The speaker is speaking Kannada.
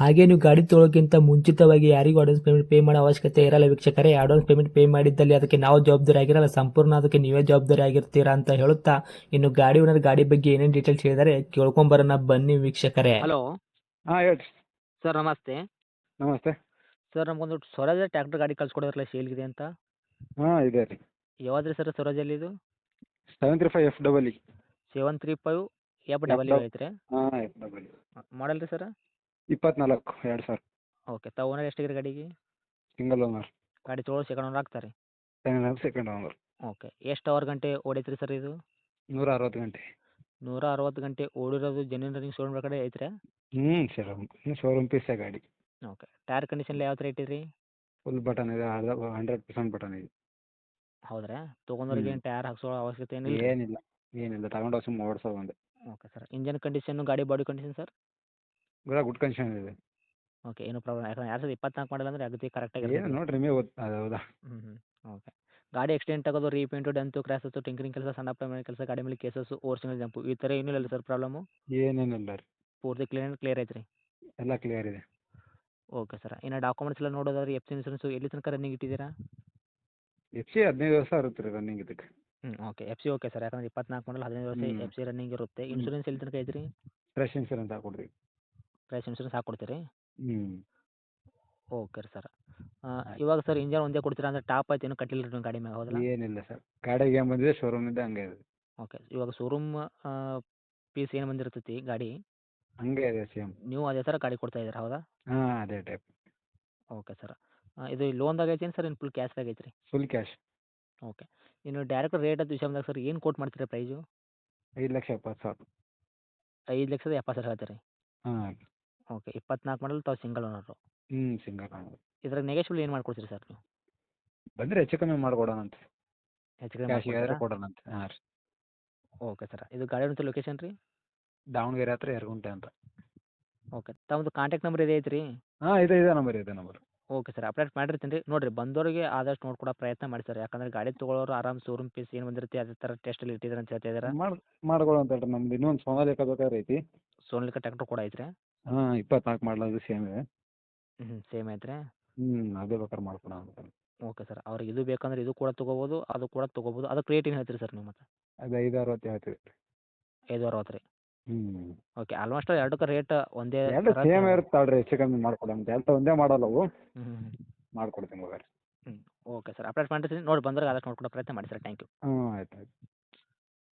ಹಾಗೆ ನೀವು ಗಾಡಿ ತೊಳೋಕ್ಕಿಂತ ಮುಂಚಿತವಾಗಿ ಯಾರಿಗೂ ಅಡ್ವಾನ್ಸ್ ಪೇಮೆಂಟ್ ಪೇ ಮಾಡೋ ಅವಶ್ಯಕತೆ ಇರಲ್ಲ ವೀಕ್ಷಕರೇ. ಅಡ್ವಾನ್ಸ್ ಪೇಮೆಂಟ್ ಪೇ ಮಾಡಿದ್ದಲ್ಲಿ ಅದಕ್ಕೆ ನಾವು ಜವಾಬ್ದಾರಿ ಆಗಿರಲ್ಲ. ಸಂಪೂರ್ಣ ಅದಕ್ಕೆ ನೀವೇ ಜವಾಬ್ದಾರಿ ಆಗಿರ್ತೀರಾ ಅಂತ ಹೇಳುತ್ತಾ ಇನ್ನು ಗಾಡಿ ಓನರ್ ಗಾಡಿ ಬಗ್ಗೆ ಏನೇನು ಡೀಟೇಲ್ಸ್ ಹೇಳಿದರೆ ಕೇಳ್ಕೊಂಬರೋಣ ಬನ್ನಿ ವೀಕ್ಷಕರೇ. ಹಲೋ ಹಾಂ ಹೇಳ್ರಿ. ಸರ್ ನಮಸ್ತೆ. ನಮಸ್ತೆ. ಸರ್ ನಮಗೊಂದು ಸ್ವರಾಜ ಟ್ರ್ಯಾಕ್ಟರ್ ಗಾಡಿ ಕಳ್ಸ್ಕೊಡೋದ್ರಲ್ಲ ಸೇಲ್ಗಿದೆ ಅಂತ? ಹಾಂ ಇದೆ ರೀ. ಯಾವ್ದು ಸರ್ ಸ್ವರಾಜಲ್ಲಿ ಇದು? Seven three five F double E seven three five F double ಐತ್ರಿ? ಹಾಂ ಎಫ್ ಡಬಲ್ ಇ ಮಾಡಲ್ ರೀ ಸರ್ ಇಪ್ಪತ್ನಾಲ್ಕು ಎರಡು ಸಾವಿರ. ಓಕೆ ತಾವು ಓನರ್ ಎಷ್ಟಿಗೆ ಗಾಡಿಗೆ? ಸಿಂಗಲ್ ಓನರ್ ಗಾಡಿ ತೊಗೊಳೋ ಸೆಕೆಂಡ್ ಓನರ್ ಆಗ್ತಾರೆ? ಸೆಕೆಂಡ್ ಓನರ್ ಓಕೆ ಎಷ್ಟು ಅವರ್ ಗಂಟೆ ಓಡೈತ್ರಿ ಸರ್ ಇದು? ನೂರ ಅರವತ್ತು ಗಂಟೆ. ನೂರ ಅರವತ್ತು ಗಂಟೆ ಓಡಿರೋದು ಜೆನ್ಯೂನ್ ರನ್ನಿಂಗ್ ಶೋರೂಮ್ ಕಡೆ ಐತ್ರಿ? ಹ್ಞೂ ಶೋರೂಮ್ ಶೋರೂಮ್ ಪೀಸೇ ಗಾಡಿ. ಓಕೆ ಟೈರ್ ಕಂಡೀಷನ್ ಯಾವ ಥರ ಇಟ್ಟಿರಿ? ಫುಲ್ ಬಟನ್ ಇದೆ ಅರ್ಧ ಹಂಡ್ರೆಡ್ ಪರ್ಸೆಂಟ್ ಬಟನ್ ಇದೆ. ಹೌದ್ರಾ? ತೊಗೊಂಡವ್ರಿಗೆ. ಏನು ಟೈರ್ ಹಾಕ್ಸೋ ಅವಶ್ಯಕತೆ ಏನಿಲ್ಲ ಏನಿಲ್ಲ ಏನಿಲ್ಲ ತಗೊಂಡು ಸುಮ್ಮನೆ ಓಡಿಸೋ ಬಂದೆ. ಓಕೆ ಸರ್ ಇಂಜನ್ ಕಂಡೀಷನ್ ಗಾಡಿ ಬಾಡಿ ಕಂಡೀಷನ್ ಸರ್ ಕೂಡ ಗುಡ್ ಕಂಡೀಷನ್ ಇದೆ. ಓಕೆ ಏನು ಪ್ರಾಬ್ಲಮ್ ಯಾಕಂದ್ರೆ ಎರಡು ಸಾವಿರದ ಇಪ್ಪತ್ನಾಲ್ಕು ಮಾಡಿಲ್ಲ ಅಂದರೆ ಅಗದಿ ಕರೆಕ್ಟಾಗಿ ಆಗಿ ನೋಡ್ರಿ ಅದು ಹೌದಾ? ಹ್ಞೂ ಹ್ಞೂ ಓಕೆ. ಗಾಡಿ ಎಕ್ಸ್ಟೆಂಟ್ ಆಗೋದು ರೀಪೇಂಟು ಡೆಂತು ಕ್ರ್ಯಾಸಸ್ಸು ಟಿಂಕರಿಂಗ್ ಕೆಲಸ ಸಣ್ಣ ಪ್ರಮಾಣ ಕೆಲಸ ಗಾಡಿ ಮೇಲೆ ಕೇಸಸ್ಸು ಓರ್ಸಿಂಗ್ ಜಂಪು ಈ ಥರ ಏನೂ ಇಲ್ಲ ಸರ್ ಪ್ರಾಬ್ಲಮು? ಏನೇನಿಲ್ಲ ರೀ. ಪೂರ್ತಿ ಕ್ಲಿಯರ್ ಕ್ಲಿಯರ್ ಐತ್ರಿ? ಎಲ್ಲ ಕ್ಲಿಯರ್ ಇದೆ. ಓಕೆ ಸರ್ ಇನ್ನು ಡಾಕ್ಯುಮೆಂಟ್ಸ್ ಎಲ್ಲ ನೋಡೋದಾದ್ರೆ ಎಫ್ ಸಿ ಇನ್ಸೂರೆನ್ಸು ಎಲ್ಲಿ ತನಕ ರನ್ನಿಂಗ್ ಇಟ್ಟಿದ್ದೀರಾ? ಎಫ್ ಸಿ ಹದಿನೈದು ವರ್ಷ ಇರುತ್ತೆ ರೀ ರನ್ನಿಂಗ್ ಇದಕ್ಕೆ ಹ್ಞೂ okay. F C okay sir ಯಾಕಂದ್ರೆ ಇಪ್ಪತ್ನಾಲ್ಕು ಮಾಡಲ್ ಹದಿನೈದು ವರ್ಷ. ಎಫ್ ಸಿ ರನ್ನಿಂಗ್ ಇರುತ್ತೆ. ಇನ್ಸೂರೆನ್ಸ್ ಎಲ್ಲಿ ತನಕ ಐತ್ರಿ? ಫ್ರೆಶ್ ಇನ್ಸೂರೆನ್ಸ್ ಹಾಕೊಡ್ರಿ. ಪ್ರೈಸ್ ಇನ್ಸೂರೆನ್ಸ್ ಹಾಕ್ಕೊಡ್ತೀರಿ? ಹ್ಞೂ ಓಕೆ ಸರ್. ಇವಾಗ ಸರ್ ಇಂಜನ್ ಒಂದೇ ಕೊಡ್ತೀರಾ? ಅಂದರೆ ಟಾಪ್ ಆಯ್ತು ಏನು ಕಟ್ಟಿಲ್ಲ ರೀ ಗಾಡಿ ಮ್ಯಾಗ ಹೌದಲ್ಲ? ಏನಿಲ್ಲ ಸರ್. ಗಾಡಿಗೆ ಏನು ಬಂದಿದೆ ಶೋರೂಮಿಂದ ಹಂಗೆ ಇದೆ. ಓಕೆ. ಇವಾಗ ಶೋರೂಮ್ ಪೀಸ್ ಏನು ಬಂದಿರ್ತೈತಿ ಗಾಡಿ? ಹಂಗೆ ಇದೆ ಸೇಮ್ ನೀವು ಅದೇ ಥರ ಗಾಡಿ ಕೊಡ್ತಾ ಇದ್ದೀರಾ ಹೌದಾ? ಹಾಂ ಅದೇ ಟೈಪ್ ಓಕೆ ಸರ್. ಇದು ಲೋನ್ದಾಗ ಐತೇನು ಸರ್? ಇನ್ನು ಫುಲ್ ಕ್ಯಾಶ್ದಾಗ ರೀ ಫುಲ್ ಕ್ಯಾಶ್ ಓಕೆ. ಇನ್ನು ಡೈರೆಕ್ಟ್ ರೇಟ್ ಅದು ವಿಷಯದಾಗ ಸರ್ ಏನು ಕೋಟ್ ಮಾಡ್ತೀರಾ ಪ್ರೈಸು ಐದು ಲಕ್ಷ ಎಪ್ಪತ್ತು ಸಾವಿರ. ಐದು ಲಕ್ಷದ ಎಪ್ಪತ್ತು ಸಾವಿರ ಹೇಳ್ತೀರಿ? ಹಾಂ ಓಕೆ ಇಪ್ಪತ್ನಾಲ್ಕು ಮಾಡಲ್ ತಾವು ಸಿಂಗಲ್ ಓನರು ಹ್ಞೂ ಸಿಂಗಲ್ ಓನರ್ ಇದ್ರಾಗ ನೆಗೆಶಿಬಲ್ ಏನು ಮಾಡ್ಕೊಡ್ತೀರಿ ಸರ್ ನೀವು? ಬಂದರೆ ಹೆಚ್ಚು ಕಮ್ಮಿ ಮಾಡಿಕೊಡೋಣಂತೆ. ಹೆಚ್ಚು ಕಮ್ಮಿ? ಕೊಡೋಣಂತೆ ಹಾಂ ರೀ. ಓಕೆ ಸರ್ ಇದು ಗಾಡಿ ಅಂತ ಲೊಕೇಶನ್ ರೀ? ದಾವಣಗೆರೆ ಹತ್ರ ಎರಗುಂಟೆ ಅಂತ. ಓಕೆ ತಮ್ಮದು ಕಾಂಟ್ಯಾಕ್ಟ್ ನಂಬರ್ ಇದೆ ಐತ್ರಿ? ಹಾಂ ಇದೆ ಇದೆ ನಂಬರ್ ಇದೆ ನಂಬರ್ ಓಕೆ ಸರ್ ಅಪ್ಡೇಟ್ ಮಾಡಿರ್ತೀನಿ ರೀ. ನೋಡಿರಿ ಬಂದವರಿಗೆ ಆದಷ್ಟು ನೋಡ್ಕೊಡೋ ಪ್ರಯತ್ನ ಮಾಡಿ ಸರ್ ಯಾಕಂದ್ರೆ ಗಾಡಿ ತೊಗೊಳೋರು ಆರಾಮ್ ಶೋರೂಮ್ ಪೀಸ್ ಏನು ಬಂದಿರುತ್ತೆ ಅದೇ ಥರ ಟೆಸ್ಟಲ್ಲಿ ಇಟ್ಟಿದ್ದಾರೆ ಅಂತ ಹೇಳ್ತಾ ಇದ್ದಾರೆ ಮಾಡಿ ಮಾಡ್ಕೊಡೋಂತ ಹೇಳ್ರಿ ನಮ್ದು ಇನ್ನೊಂದು ಸೋನಾಲಿಕ ಬೇಕಾದ್ರೆ ಐತಿ. ಸೋನಾಲಿಕ ಟ್ರ್ಯಾಕ್ಟರ್ ಕೂಡ ಐತ್ರಿ. ಹಾಂ ಇಪ್ಪತ್ನಾಲ್ಕು ಮಾಡಲದು ಸೇಮ್ ಇದೆ. ಹ್ಞೂ ಸೇಮ್ ಐತ್ರಿ? ಹ್ಮ್ ಅದೇ ಬೇಕಾದ್ರೆ ಮಾಡ್ಕೊಡೋಣ ಅಂತ. ಓಕೆ ಸರ್ ಅವ್ರಿಗೆ ಇದು ಬೇಕಂದ್ರೆ ಇದು ಕೂಡ ತೊಗೋಬೋದು ಅದು ಕೂಡ ತೊಗೋಬೋದು ಅದಕ್ಕೆ ರೇಟ್ ಏನು ಹೇಳ್ತೀರಿ ಸರ್ ನೀವು ಮತ್ತೆ ಅದು ಐದು ಅರವತ್ತು ಹೇಳ್ತೀವಿ. ಐದು ಅರವತ್ತು ರೀ? ಹ್ಮ್. ಓಕೆ ಆಲ್ಮೋಸ್ಟ್ ಎರಡಕ್ಕೆ ರೇಟ್ ಒಂದೇ ಎರಡು ಸೇಮ್. ಇರುತ್ತೆ ತಗೊಳ್ರಿ ಹೆಚ್ಚು ಕಮ್ಮಿ ಮಾಡ್ಕೊಡೋಣ ಎರಡು ಒಂದೇ ಮಾಡಲ್ಲ ಅವು. ಹ್ಞೂ ಮಾಡ್ಕೊಡ್ತೀನಿ ಹೋಗಾರಿ ಓಕೆ ಸರ್ ಅಪ್ಡೇಟ್ ಮಾಡ್ತೀನಿ ನೋಡಿ ಬಂದ್ರೆ ಆದಷ್ಟು ನೋಡ್ಕೊಡೋ ಪ್ರಯತ್ನ ಮಾಡಿ ಸರ್. ಥ್ಯಾಂಕ್ ಯು ಹ್ಞೂ ಆಯ್ತು ಆಯ್ತು.